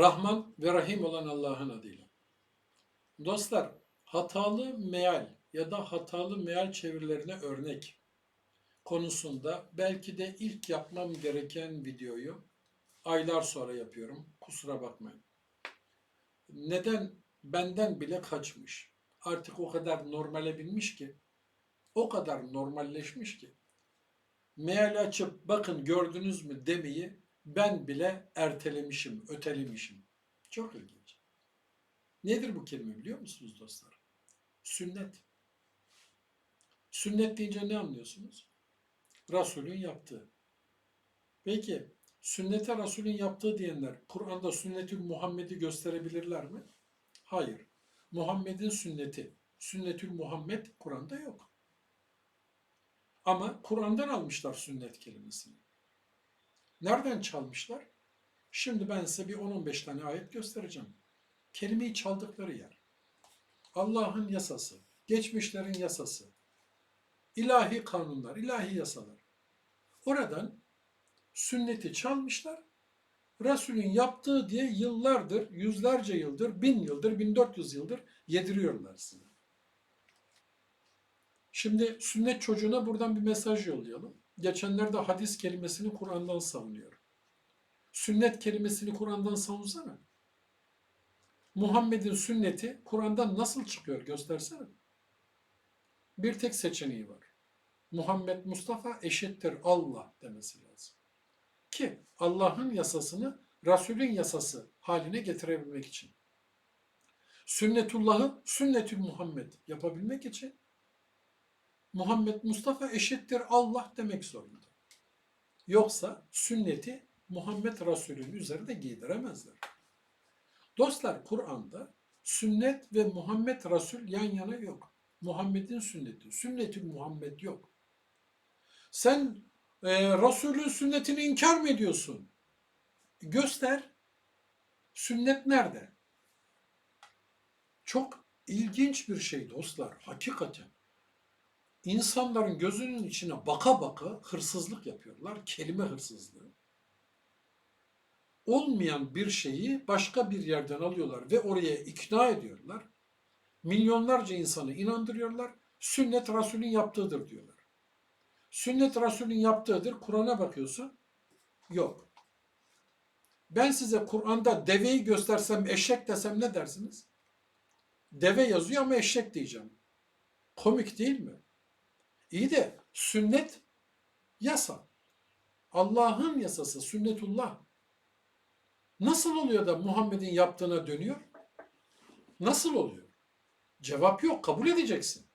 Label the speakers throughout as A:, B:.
A: Rahman ve Rahim olan Allah'ın adıyla. Dostlar, hatalı meal ya da hatalı meal çevirilerine örnek konusunda belki de ilk yapmam gereken videoyu aylar sonra yapıyorum. Kusura bakmayın. Neden? Benden bile kaçmış. Artık o kadar normale binmiş ki, o kadar normalleşmiş ki, meal açıp bakın gördünüz mü demeyi ben bile ertelemişim, ötelemişim. Çok ilginç. Nedir bu kelime biliyor musunuz dostlar? Sünnet. Sünnet deyince ne anlıyorsunuz? Resulün yaptığı. Peki sünnete Resulün yaptığı diyenler Kur'an'da sünnetül Muhammed'i gösterebilirler mi? Hayır. Muhammed'in sünneti, sünnetül Muhammed Kur'an'da yok. Ama Kur'an'dan almışlar sünnet kelimesini. Nereden çalmışlar? Şimdi ben size bir 10-15 tane ayet göstereceğim. Kelimeyi çaldıkları yer. Allah'ın yasası, geçmişlerin yasası, ilahi kanunlar, ilahi yasalar. Oradan sünneti çalmışlar. Resulün yaptığı diye yıllardır, yüzlerce yıldır, bin yıldır, 1400 yıldır yediriyorlar size. Şimdi sünnet çocuğuna buradan bir mesaj yollayalım. Geçenlerde hadis kelimesini Kur'an'dan savunuyor. Sünnet kelimesini Kur'an'dan savunsana. Muhammed'in sünneti Kur'an'dan nasıl çıkıyor göstersene. Bir tek seçeneği var. Muhammed Mustafa eşittir Allah demesi lazım. Ki Allah'ın yasasını Resulün yasası haline getirebilmek için. Sünnetullah'ı sünnetül Muhammed yapabilmek için Muhammed Mustafa eşittir Allah demek zorunda. Yoksa sünneti Muhammed Resulü'nün üzerinde giydiremezler. Dostlar Kur'an'da sünnet ve Muhammed Resul yan yana yok. Muhammed'in sünneti, sünnetül Muhammed yok. Sen e, Resulün sünnetini inkar mı ediyorsun? Göster. Sünnet nerede? Çok ilginç bir şey dostlar, hakikaten. İnsanların gözünün içine baka baka hırsızlık yapıyorlar, kelime hırsızlığı. Olmayan bir şeyi başka bir yerden alıyorlar ve oraya ikna ediyorlar. Milyonlarca insanı inandırıyorlar. Sünnet Resulün yaptığıdır diyorlar. Sünnet Resulün yaptığıdır. Kur'an'a bakıyorsun. Yok. Ben size Kur'an'da deveyi göstersem eşek desem ne dersiniz? Deve yazıyor ama eşek diyeceğim. Komik değil mi? İyi de sünnet yasa. Allah'ın yasası, sünnetullah. Nasıl oluyor da Muhammed'in yaptığına dönüyor? Nasıl oluyor? Cevap yok, kabul edeceksin.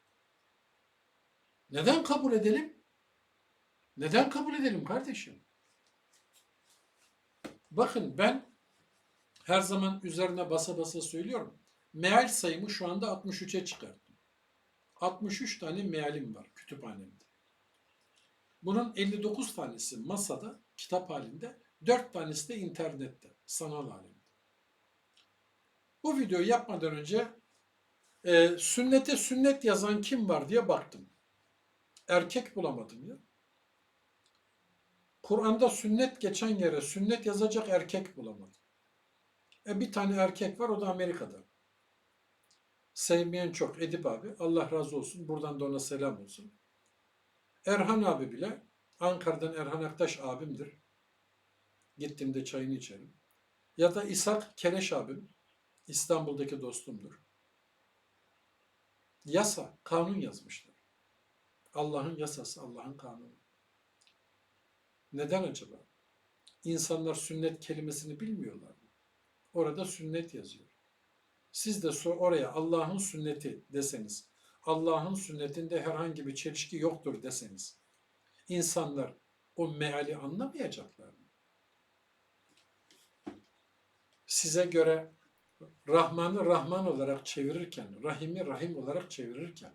A: Neden kabul edelim? Neden kabul edelim kardeşim? Bakın ben her zaman üzerine basa basa söylüyorum. Meal sayımı şu anda 63'e çıkarttım. 63 tane mealim var kütüphanemde. Bunun 59 tanesi masada, kitap halinde, 4 tanesi de internette, sanal halinde. Bu videoyu yapmadan önce e, sünnete sünnet yazan kim var diye baktım. Erkek bulamadım ya. Kur'an'da sünnet geçen yere sünnet yazacak erkek bulamadım. E bir tane erkek var o da Amerika'da. Sevmeyen çok Edip abi. Allah razı olsun. Buradan da ona selam olsun. Erhan abi bile Ankara'dan Erhan Aktaş abimdir. Gittiğimde çayını içerim. Ya da İshak Keleş abim. İstanbul'daki dostumdur. Yasa, kanun yazmışlar. Allah'ın yasası, Allah'ın kanunu. Neden acaba? İnsanlar sünnet kelimesini bilmiyorlar mı? Orada sünnet yazıyor. Siz de oraya Allah'ın sünneti deseniz, Allah'ın sünnetinde herhangi bir çelişki yoktur deseniz, insanlar o meali anlamayacaklar mı? Size göre Rahman'ı Rahman olarak çevirirken, Rahim'i Rahim olarak çevirirken,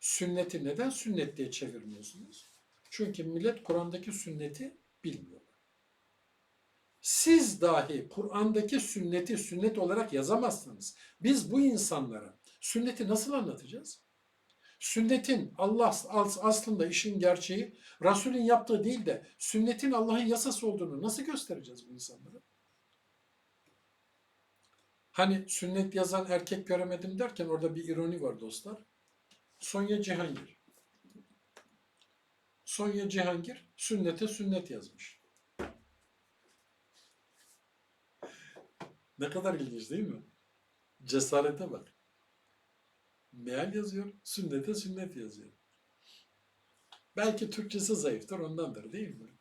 A: sünneti neden sünnet diye çevirmiyorsunuz? Çünkü millet Kur'an'daki sünneti bilmiyorlar. Siz dahi Kur'an'daki sünneti sünnet olarak yazamazsınız. Biz bu insanlara sünneti nasıl anlatacağız? Sünnetin Allah aslında işin gerçeği Resul'ün yaptığı değil de sünnetin Allah'ın yasası olduğunu nasıl göstereceğiz bu insanlara? Hani sünnet yazan erkek göremedim derken orada bir ironi var dostlar. Sonya Cihangir. Sonya Cihangir sünnete sünnet yazmış. Ne kadar ilginç değil mi? Cesarete bak. Meal yazıyor, sünnete sünnet yazıyor. Belki Türkçesi zayıftır ondandır değil mi?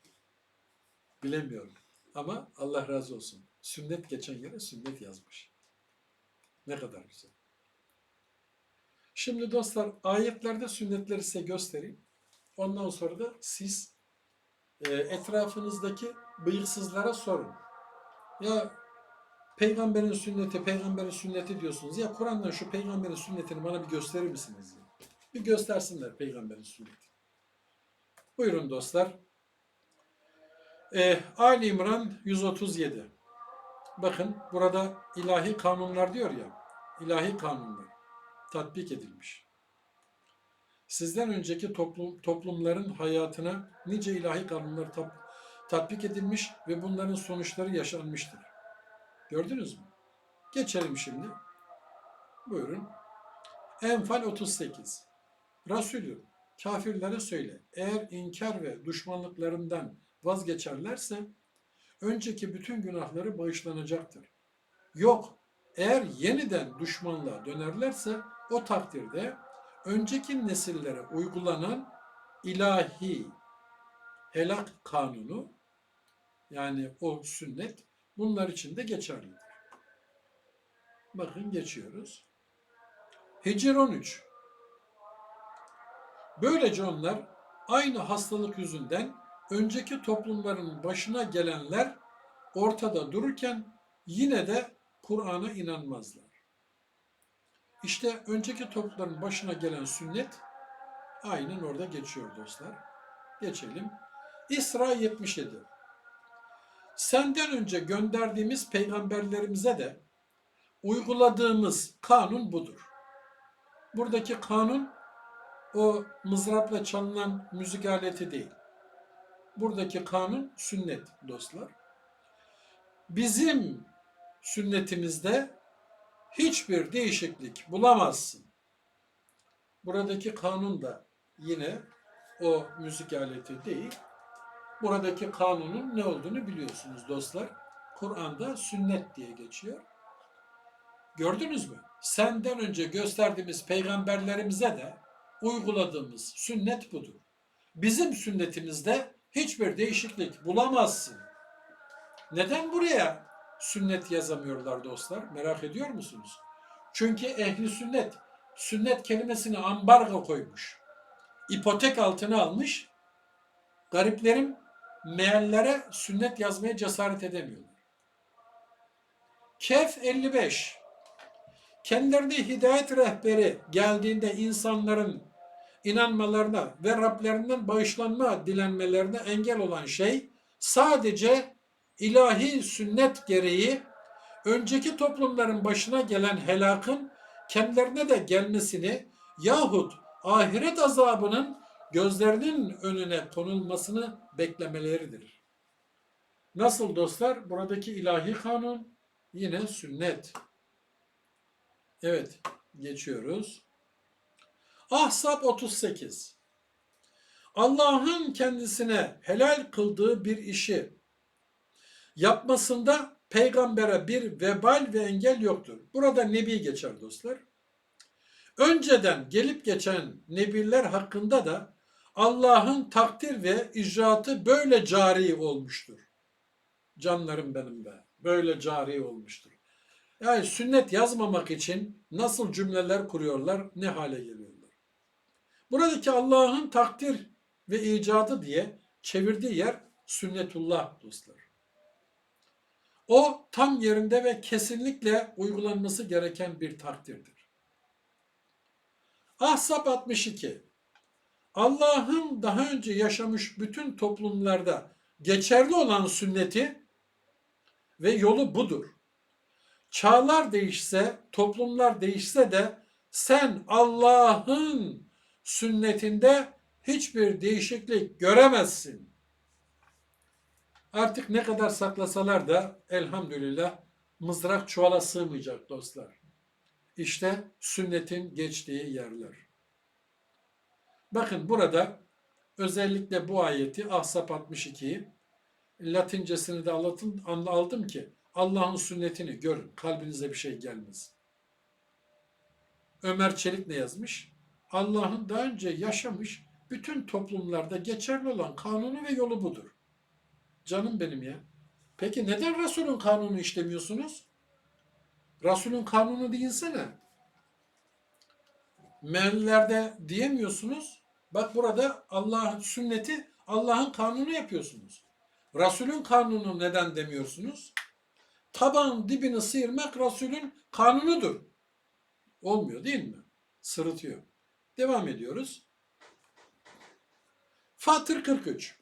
A: Bilemiyorum. Ama Allah razı olsun. Sünnet geçen yere sünnet yazmış. Ne kadar güzel. Şimdi dostlar ayetlerde sünnetleri size göstereyim. Ondan sonra da siz e, etrafınızdaki bıyıksızlara sorun. Ya peygamberin sünneti, peygamberin sünneti diyorsunuz. Ya Kur'an'dan şu peygamberin sünnetini bana bir gösterir misiniz? Bir göstersinler peygamberin sünneti. Buyurun dostlar. Ee, Ali İmran 137. Bakın burada ilahi kanunlar diyor ya. ilahi kanunlar tatbik edilmiş. Sizden önceki toplum, toplumların hayatına nice ilahi kanunlar tat, tatbik edilmiş ve bunların sonuçları yaşanmıştır. Gördünüz mü? Geçelim şimdi. Buyurun. Enfal 38. Resulüm kafirlere söyle. Eğer inkar ve düşmanlıklarından vazgeçerlerse önceki bütün günahları bağışlanacaktır. Yok, eğer yeniden düşmanlığa dönerlerse o takdirde önceki nesillere uygulanan ilahi helak kanunu yani o sünnet bunlar için de geçerlidir. Bakın geçiyoruz. Hicr 13. Böylece onlar aynı hastalık yüzünden önceki toplumların başına gelenler ortada dururken yine de Kur'an'a inanmazlar. İşte önceki toplumların başına gelen sünnet aynen orada geçiyor dostlar. Geçelim. İsra 77. Senden önce gönderdiğimiz peygamberlerimize de uyguladığımız kanun budur. Buradaki kanun o mızrapla çalınan müzik aleti değil. Buradaki kanun sünnet dostlar. Bizim sünnetimizde hiçbir değişiklik bulamazsın. Buradaki kanun da yine o müzik aleti değil. Buradaki kanunun ne olduğunu biliyorsunuz dostlar. Kur'an'da sünnet diye geçiyor. Gördünüz mü? Senden önce gösterdiğimiz peygamberlerimize de uyguladığımız sünnet budur. Bizim sünnetimizde hiçbir değişiklik bulamazsın. Neden buraya sünnet yazamıyorlar dostlar? Merak ediyor musunuz? Çünkü ehli sünnet sünnet kelimesini ambargo koymuş. İpotek altına almış. Gariplerim meallere sünnet yazmaya cesaret edemiyorlar. Kehf 55 Kendilerine hidayet rehberi geldiğinde insanların inanmalarına ve Rablerinden bağışlanma dilenmelerine engel olan şey sadece ilahi sünnet gereği önceki toplumların başına gelen helakın kendilerine de gelmesini yahut ahiret azabının gözlerinin önüne konulmasını beklemeleridir. Nasıl dostlar? Buradaki ilahi kanun yine sünnet. Evet, geçiyoruz. Ahzab 38. Allah'ın kendisine helal kıldığı bir işi yapmasında peygambere bir vebal ve engel yoktur. Burada nebi geçer dostlar. Önceden gelip geçen nebiler hakkında da Allah'ın takdir ve icraatı böyle cari olmuştur. Canlarım benim be. Böyle cari olmuştur. Yani sünnet yazmamak için nasıl cümleler kuruyorlar, ne hale geliyorlar. Buradaki Allah'ın takdir ve icadı diye çevirdiği yer sünnetullah dostlar. O tam yerinde ve kesinlikle uygulanması gereken bir takdirdir. Ahzab 62 Allah'ın daha önce yaşamış bütün toplumlarda geçerli olan sünneti ve yolu budur. Çağlar değişse, toplumlar değişse de sen Allah'ın sünnetinde hiçbir değişiklik göremezsin. Artık ne kadar saklasalar da elhamdülillah mızrak çuvala sığmayacak dostlar. İşte sünnetin geçtiği yerler. Bakın burada özellikle bu ayeti Ahzab 62'yi Latincesini de anlatın, aldım ki Allah'ın sünnetini görün. Kalbinize bir şey gelmez. Ömer Çelik ne yazmış? Allah'ın daha önce yaşamış bütün toplumlarda geçerli olan kanunu ve yolu budur. Canım benim ya. Peki neden Resul'ün kanunu işlemiyorsunuz? Resul'ün kanunu değilsene. Meallerde diyemiyorsunuz. Bak burada Allah'ın sünneti Allah'ın kanunu yapıyorsunuz. Resul'ün kanunu neden demiyorsunuz? Taban dibini sıyırmak Resul'ün kanunudur. Olmuyor değil mi? Sırıtıyor. Devam ediyoruz. Fatır 43.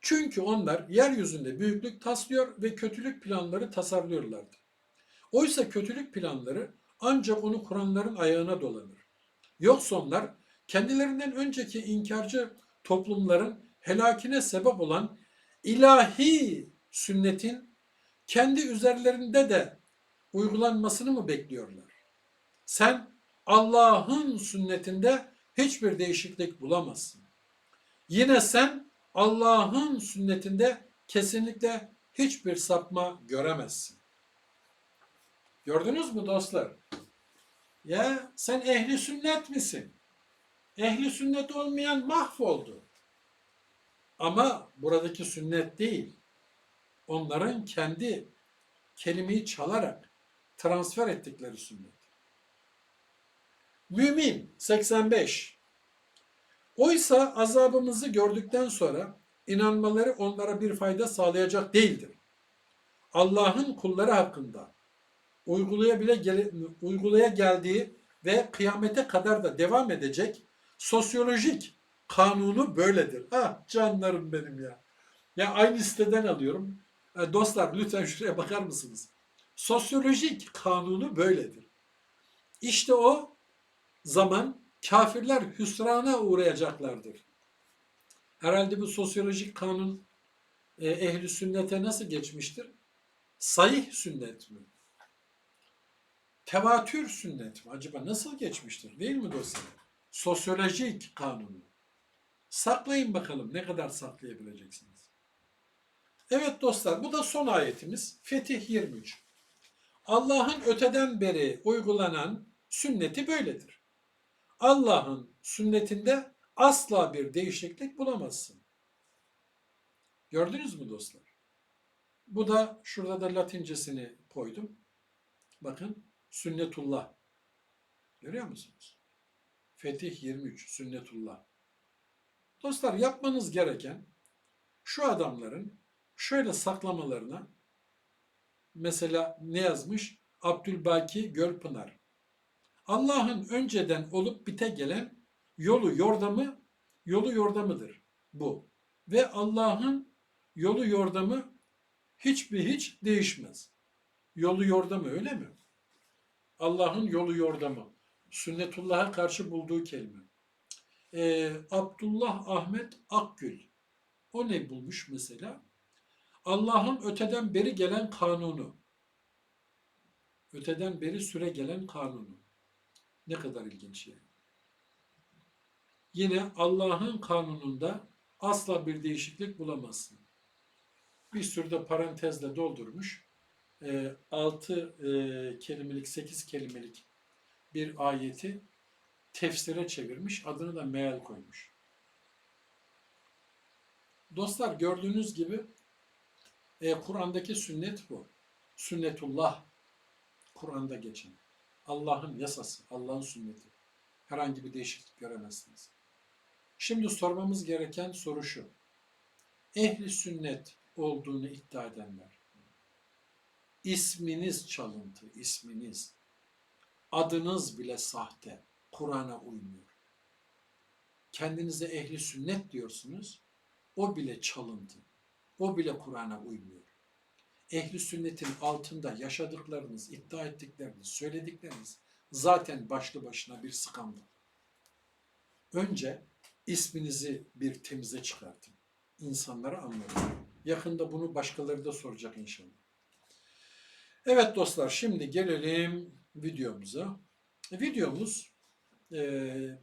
A: Çünkü onlar yeryüzünde büyüklük taslıyor ve kötülük planları tasarlıyorlardı. Oysa kötülük planları ancak onu kuranların ayağına dolanır. Yoksa onlar kendilerinden önceki inkarcı toplumların helakine sebep olan ilahi sünnetin kendi üzerlerinde de uygulanmasını mı bekliyorlar? Sen Allah'ın sünnetinde hiçbir değişiklik bulamazsın. Yine sen Allah'ın sünnetinde kesinlikle hiçbir sapma göremezsin. Gördünüz mü dostlar? Ya sen ehli sünnet misin? Ehli sünnet olmayan mahvoldu. Ama buradaki sünnet değil. Onların kendi kelimeyi çalarak transfer ettikleri sünnet. Mümin 85. Oysa azabımızı gördükten sonra inanmaları onlara bir fayda sağlayacak değildir. Allah'ın kulları hakkında uygulaya bile uygulaya geldiği ve kıyamete kadar da devam edecek sosyolojik kanunu böyledir. Ah canlarım benim ya. Ya aynı siteden alıyorum. E, dostlar lütfen şuraya bakar mısınız? Sosyolojik kanunu böyledir. İşte o zaman kafirler hüsrana uğrayacaklardır. Herhalde bu sosyolojik kanun e, ehli sünnete nasıl geçmiştir? Sayih sünnet mi? Tevatür sünnet mi? Acaba nasıl geçmiştir? Değil mi dostlar? Sosyolojik kanunu. Saklayın bakalım ne kadar saklayabileceksiniz. Evet dostlar bu da son ayetimiz. Fetih 23. Allah'ın öteden beri uygulanan sünneti böyledir. Allah'ın sünnetinde asla bir değişiklik bulamazsın. Gördünüz mü dostlar? Bu da şurada da latincesini koydum. Bakın sünnetullah. Görüyor musunuz? Fetih 23 sünnetullah. Dostlar yapmanız gereken şu adamların şöyle saklamalarına mesela ne yazmış? Abdülbaki Gölpınar. Allah'ın önceden olup bite gelen yolu yordamı yolu yordamıdır bu. Ve Allah'ın yolu yordamı hiçbir hiç değişmez. Yolu yordamı öyle mi? Allah'ın yolu yordamı. Sünnetullah'a karşı bulduğu kelime. Ee, Abdullah Ahmet Akgül. O ne bulmuş mesela? Allah'ın öteden beri gelen kanunu. Öteden beri süre gelen kanunu. Ne kadar ilginç yani. Yine Allah'ın kanununda asla bir değişiklik bulamazsın. Bir sürü de parantezle doldurmuş. 6 e, kelimelik, 8 kelimelik bir ayeti tefsire çevirmiş. Adını da meal koymuş. Dostlar gördüğünüz gibi e, Kur'an'daki sünnet bu. Sünnetullah. Kur'an'da geçen. Allah'ın yasası, Allah'ın sünneti. Herhangi bir değişiklik göremezsiniz. Şimdi sormamız gereken soru şu. Ehli sünnet olduğunu iddia edenler. İsminiz çalıntı, isminiz. Adınız bile sahte. Kur'an'a uymuyor. Kendinize ehli sünnet diyorsunuz. O bile çalıntı. O bile Kur'an'a uymuyor. Ehli sünnetin altında yaşadıklarınız, iddia ettikleriniz, söyledikleriniz zaten başlı başına bir skandal. Önce isminizi bir temize çıkartın. İnsanlara anlatın. Yakında bunu başkaları da soracak inşallah. Evet dostlar şimdi gelelim videomuza. Videomuz eee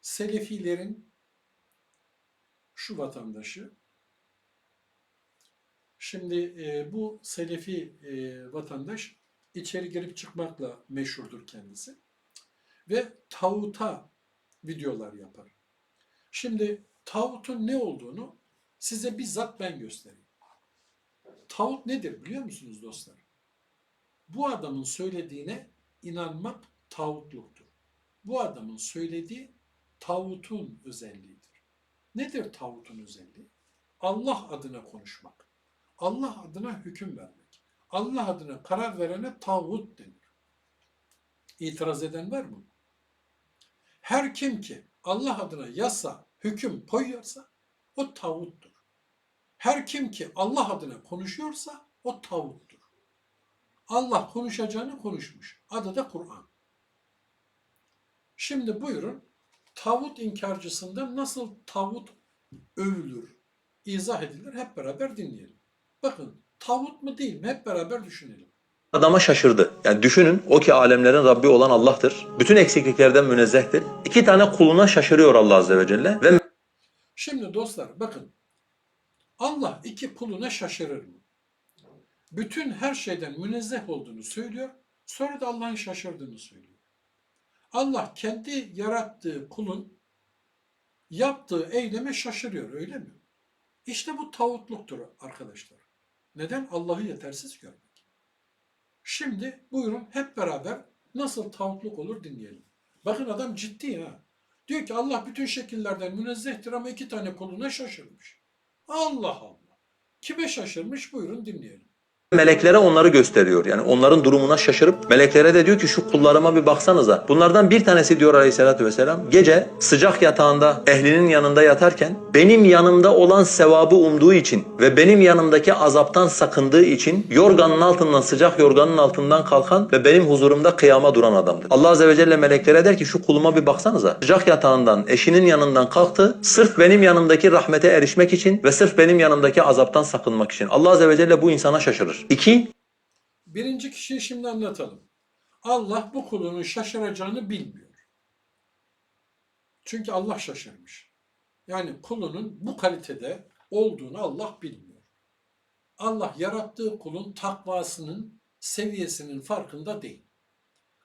A: Selefilerin şu vatandaşı. Şimdi eee, bu Selefi eee, vatandaş içeri girip çıkmakla meşhurdur kendisi. Ve tağuta videolar yapar. Şimdi tağutun ne olduğunu size bizzat ben göstereyim. Tağut nedir biliyor musunuz dostlar? Bu adamın söylediğine inanmak tağutluktur. Bu adamın söylediği tağutun özelliğidir. Nedir tağutun özelliği? Allah adına konuşmak. Allah adına hüküm vermek. Allah adına karar verene tağut denir. İtiraz eden var mı? Her kim ki Allah adına yasa, hüküm koyuyorsa o tağuttur. Her kim ki Allah adına konuşuyorsa o tağuttur. Allah konuşacağını konuşmuş. Adı da Kur'an. Şimdi buyurun tağut inkarcısında nasıl tağut övülür, izah edilir hep beraber dinleyelim. Bakın tağut mu değil mi hep beraber düşünelim.
B: Adama şaşırdı. Yani düşünün o ki alemlerin Rabbi olan Allah'tır. Bütün eksikliklerden münezzehtir. İki tane kuluna şaşırıyor Allah Azze ve Celle. Ve
A: Şimdi dostlar bakın Allah iki kuluna şaşırır mı? Bütün her şeyden münezzeh olduğunu söylüyor. Sonra da Allah'ın şaşırdığını söylüyor. Allah kendi yarattığı kulun yaptığı eyleme şaşırıyor öyle mi? İşte bu tağutluktur arkadaşlar. Neden? Allah'ı yetersiz görmek. Şimdi buyurun hep beraber nasıl tağutluk olur dinleyelim. Bakın adam ciddi ha. Diyor ki Allah bütün şekillerden münezzehtir ama iki tane kuluna şaşırmış. Allah Allah. Kime şaşırmış buyurun dinleyelim.
B: Meleklere onları gösteriyor. Yani onların durumuna şaşırıp meleklere de diyor ki şu kullarıma bir baksanıza. Bunlardan bir tanesi diyor aleyhissalatü vesselam gece sıcak yatağında ehlinin yanında yatarken benim yanımda olan sevabı umduğu için ve benim yanımdaki azaptan sakındığı için yorganın altından sıcak yorganın altından kalkan ve benim huzurumda kıyama duran adamdır. Allah azze ve celle meleklere der ki şu kuluma bir baksanıza. Sıcak yatağından eşinin yanından kalktı sırf benim yanımdaki rahmete erişmek için ve sırf benim yanımdaki azaptan sakınmak için. Allah azze ve celle bu insana şaşırır. İki,
A: Birinci kişiyi şimdi anlatalım. Allah bu kulunun şaşıracağını bilmiyor. Çünkü Allah şaşırmış. Yani kulunun bu kalitede olduğunu Allah bilmiyor. Allah yarattığı kulun takvasının seviyesinin farkında değil.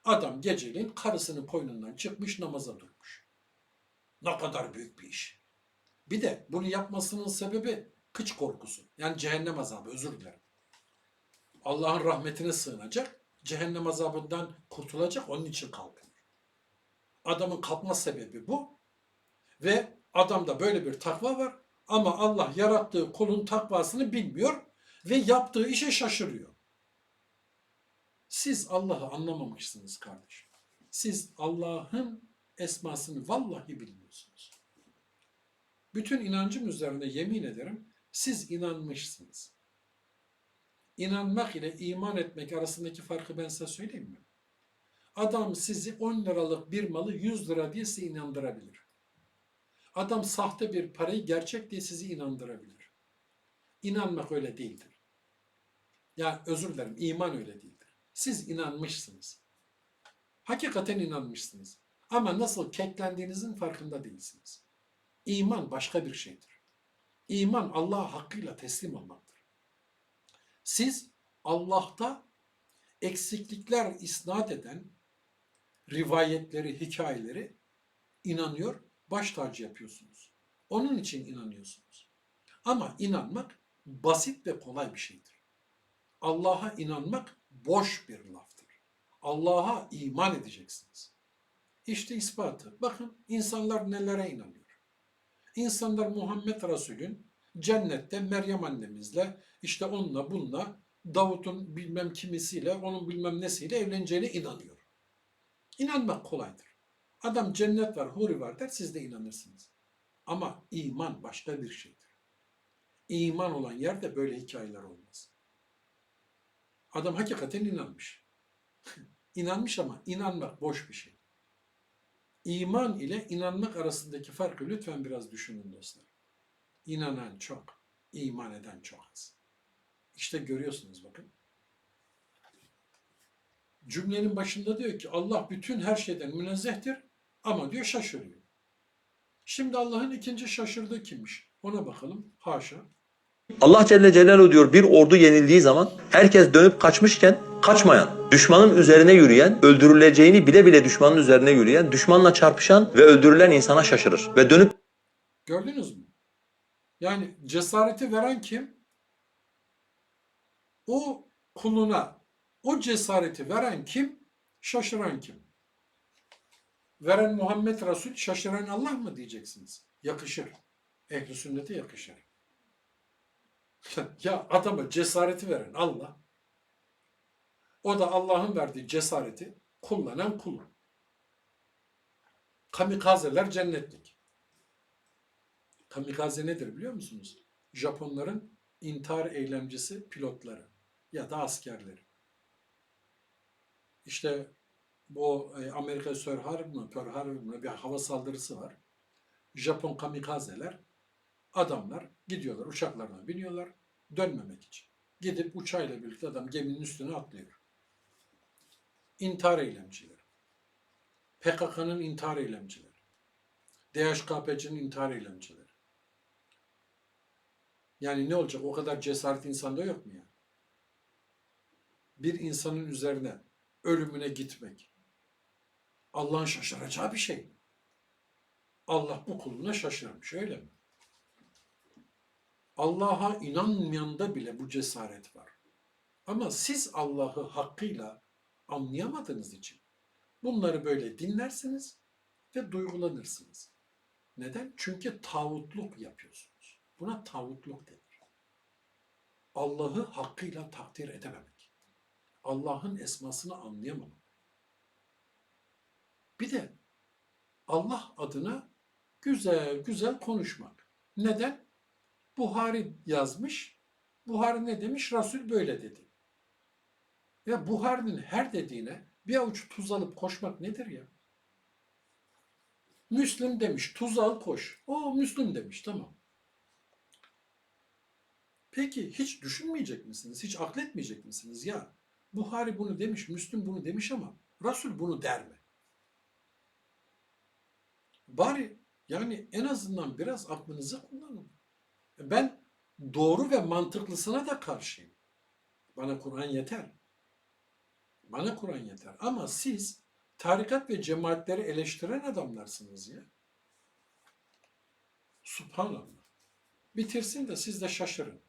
A: Adam geceliğin karısının koynundan çıkmış namaza durmuş. Ne kadar büyük bir iş. Bir de bunu yapmasının sebebi kıç korkusu. Yani cehennem azabı özür dilerim. Allah'ın rahmetine sığınacak, cehennem azabından kurtulacak, onun için kalkıyor. Adamın kalkma sebebi bu. Ve adamda böyle bir takva var ama Allah yarattığı kulun takvasını bilmiyor ve yaptığı işe şaşırıyor. Siz Allah'ı anlamamışsınız kardeşim. Siz Allah'ın esmasını vallahi bilmiyorsunuz. Bütün inancım üzerine yemin ederim siz inanmışsınız inanmak ile iman etmek arasındaki farkı ben size söyleyeyim mi? Adam sizi 10 liralık bir malı 100 lira diye size inandırabilir. Adam sahte bir parayı gerçek diye sizi inandırabilir. İnanmak öyle değildir. Ya özür dilerim iman öyle değildir. Siz inanmışsınız. Hakikaten inanmışsınız. Ama nasıl keklendiğinizin farkında değilsiniz. İman başka bir şeydir. İman Allah'a hakkıyla teslim olmaktır. Siz Allah'ta eksiklikler isnat eden rivayetleri, hikayeleri inanıyor, baş tacı yapıyorsunuz. Onun için inanıyorsunuz. Ama inanmak basit ve kolay bir şeydir. Allah'a inanmak boş bir laftır. Allah'a iman edeceksiniz. İşte ispatı. Bakın insanlar nelere inanıyor. İnsanlar Muhammed Resul'ün cennette Meryem annemizle işte onunla bununla Davut'un bilmem kimisiyle onun bilmem nesiyle evleneceğine inanıyor. İnanmak kolaydır. Adam cennet var, huri var der siz de inanırsınız. Ama iman başka bir şeydir. İman olan yerde böyle hikayeler olmaz. Adam hakikaten inanmış. inanmış ama inanmak boş bir şey. İman ile inanmak arasındaki farkı lütfen biraz düşünün dostlar. İnanan çok, iman eden çok az. İşte görüyorsunuz bakın. cümlenin başında diyor ki Allah bütün her şeyden münezzehtir ama diyor şaşırıyor. Şimdi Allah'ın ikinci şaşırdığı kimmiş? Ona bakalım. Haşa.
B: Allah Celle Celaluhu diyor bir ordu yenildiği zaman herkes dönüp kaçmışken kaçmayan, düşmanın üzerine yürüyen, öldürüleceğini bile bile düşmanın üzerine yürüyen, düşmanla çarpışan ve öldürülen insana şaşırır. Ve dönüp
A: Gördünüz mü? Yani cesareti veren kim? O kuluna o cesareti veren kim? Şaşıran kim? Veren Muhammed Resul, şaşıran Allah mı diyeceksiniz? Yakışır. Ehli sünnete yakışır. ya adama cesareti veren Allah. O da Allah'ın verdiği cesareti kullanan kul. Kamikazeler cennetlik. Kamikaze nedir biliyor musunuz? Japonların intihar eylemcisi pilotları ya da askerleri. İşte bu e, Amerika Harbor mı, Pearl Harbor mu bir hava saldırısı var. Japon kamikazeler, adamlar gidiyorlar, uçaklarına biniyorlar dönmemek için. Gidip uçağıyla birlikte adam geminin üstüne atlıyor. İntihar eylemcileri. PKK'nın intihar eylemcileri. DHKPC'nin intihar eylemcileri. Yani ne olacak? O kadar cesaret insanda yok mu ya? Bir insanın üzerine ölümüne gitmek. Allah'ın şaşıracağı bir şey. Allah bu kuluna şaşırmış öyle mi? Allah'a inanmayanda bile bu cesaret var. Ama siz Allah'ı hakkıyla anlayamadığınız için bunları böyle dinlersiniz ve duygulanırsınız. Neden? Çünkü tağutluk yapıyorsunuz. Buna tağutluk denir. Allah'ı hakkıyla takdir edememek. Allah'ın esmasını anlayamamak. Bir de Allah adına güzel güzel konuşmak. Neden? Buhari yazmış. Buhari ne demiş? Resul böyle dedi. Ya Buhari'nin her dediğine bir avuç tuz alıp koşmak nedir ya? Müslüm demiş tuz al koş. O Müslüm demiş tamam. Peki hiç düşünmeyecek misiniz? Hiç akletmeyecek misiniz? Ya Buhari bunu demiş, Müslüm bunu demiş ama Resul bunu der mi? Bari yani en azından biraz aklınızı kullanın. Ben doğru ve mantıklısına da karşıyım. Bana Kur'an yeter. Bana Kur'an yeter. Ama siz tarikat ve cemaatleri eleştiren adamlarsınız ya. Subhanallah. Bitirsin de siz de şaşırın.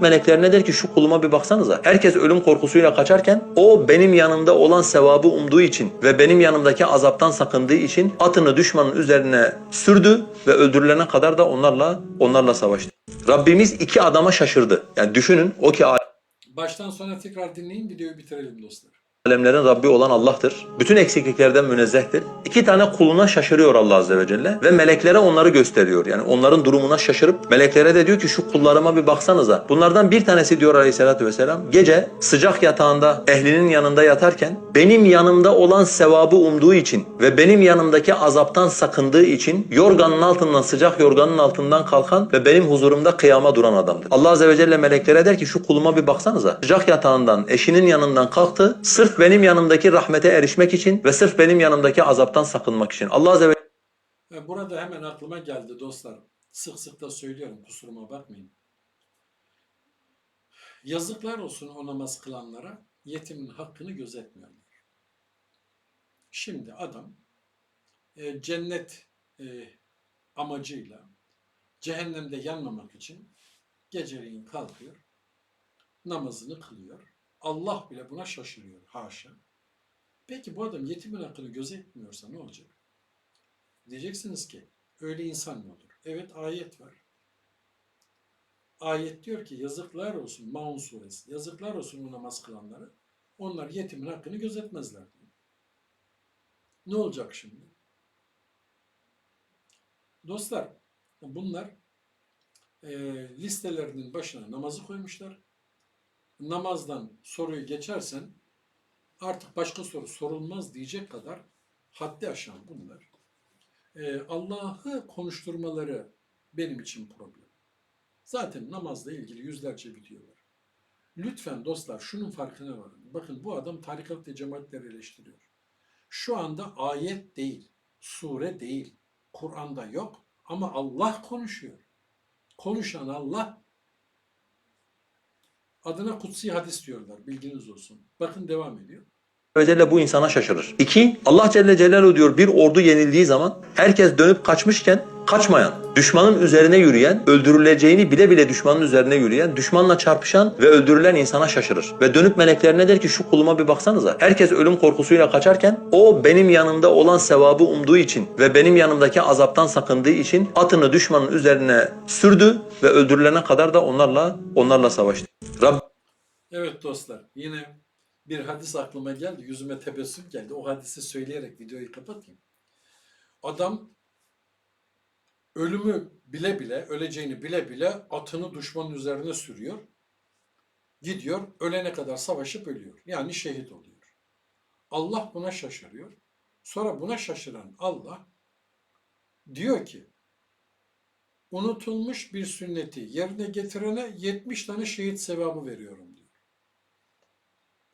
B: Meleklerine der ki şu kuluma bir baksanıza. Herkes ölüm korkusuyla kaçarken o benim yanımda olan sevabı umduğu için ve benim yanımdaki azaptan sakındığı için atını düşmanın üzerine sürdü ve öldürülene kadar da onlarla onlarla savaştı. Rabbimiz iki adama şaşırdı. Yani düşünün o ki
A: Baştan sona tekrar dinleyin videoyu bitirelim dostlar.
B: Alemlerin Rabbi olan Allah'tır. Bütün eksikliklerden münezzehtir. İki tane kuluna şaşırıyor Allah Azze ve Celle ve meleklere onları gösteriyor. Yani onların durumuna şaşırıp meleklere de diyor ki şu kullarıma bir baksanıza. Bunlardan bir tanesi diyor Aleyhisselatü Vesselam gece sıcak yatağında ehlinin yanında yatarken benim yanımda olan sevabı umduğu için ve benim yanımdaki azaptan sakındığı için yorganın altından sıcak yorganın altından kalkan ve benim huzurumda kıyama duran adamdır. Allah Azze ve Celle meleklere der ki şu kuluma bir baksanıza. Sıcak yatağından eşinin yanından kalktı sırf benim yanımdaki rahmete erişmek için ve sırf benim yanımdaki azaptan sakınmak için. Allah Azze ve
A: Burada hemen aklıma geldi dostlar. Sık sık da söylüyorum kusuruma bakmayın. Yazıklar olsun o namaz kılanlara yetimin hakkını gözetmiyorlar. Şimdi adam e, cennet e, amacıyla cehennemde yanmamak için geceleyin kalkıyor, namazını kılıyor. Allah bile buna şaşırıyor haşa. Peki bu adam yetimin hakkını gözetmiyorsa ne olacak? Diyeceksiniz ki öyle insan mı olur? Evet ayet var. Ayet diyor ki yazıklar olsun Maun suresi. Yazıklar olsun o namaz kılanlara. Onlar yetimin hakkını gözetmezler diyor. Ne olacak şimdi? Dostlar bunlar e, listelerinin başına namazı koymuşlar. Namazdan soruyu geçersen artık başka soru sorulmaz diyecek kadar haddi aşan bunlar. Ee, Allah'ı konuşturmaları benim için problem. Zaten namazla ilgili yüzlerce video var. Lütfen dostlar şunun farkına varın. Bakın bu adam tarikat ve cemaatleri eleştiriyor. Şu anda ayet değil, sure değil, Kur'an'da yok ama Allah konuşuyor. Konuşan Allah adına kutsi hadis diyorlar bilginiz olsun. Bakın devam ediyor.
B: Ve Celle bu insana şaşırır. İki, Allah Celle Celaluhu diyor bir ordu yenildiği zaman herkes dönüp kaçmışken kaçmayan, düşmanın üzerine yürüyen, öldürüleceğini bile bile düşmanın üzerine yürüyen, düşmanla çarpışan ve öldürülen insana şaşırır. Ve dönüp meleklerine der ki şu kuluma bir baksanıza. Herkes ölüm korkusuyla kaçarken o benim yanımda olan sevabı umduğu için ve benim yanımdaki azaptan sakındığı için atını düşmanın üzerine sürdü ve öldürülene kadar da onlarla onlarla savaştı. Rab
A: Evet dostlar yine bir hadis aklıma geldi. Yüzüme tebessüm geldi. O hadisi söyleyerek videoyu kapatayım. Adam ölümü bile bile, öleceğini bile bile atını düşmanın üzerine sürüyor. Gidiyor, ölene kadar savaşıp ölüyor. Yani şehit oluyor. Allah buna şaşırıyor. Sonra buna şaşıran Allah diyor ki unutulmuş bir sünneti yerine getirene 70 tane şehit sevabı veriyorum.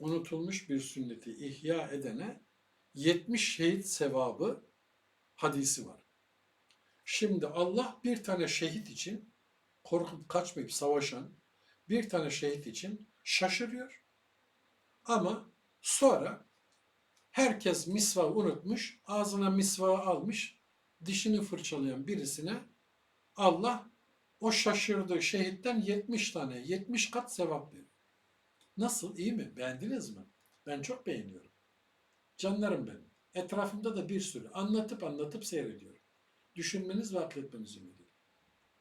A: Unutulmuş bir sünneti ihya edene 70 şehit sevabı hadisi var. Şimdi Allah bir tane şehit için korkup kaçmayıp savaşan bir tane şehit için şaşırıyor. Ama sonra herkes misvağı unutmuş, ağzına misvağı almış, dişini fırçalayan birisine Allah o şaşırdığı şehitten 70 tane, 70 kat sevap veriyor. Nasıl? iyi mi? Beğendiniz mi? Ben çok beğeniyorum. Canlarım benim. Etrafımda da bir sürü anlatıp anlatıp seyrediyorum. Düşünmeniz ve akletmenizi ümit.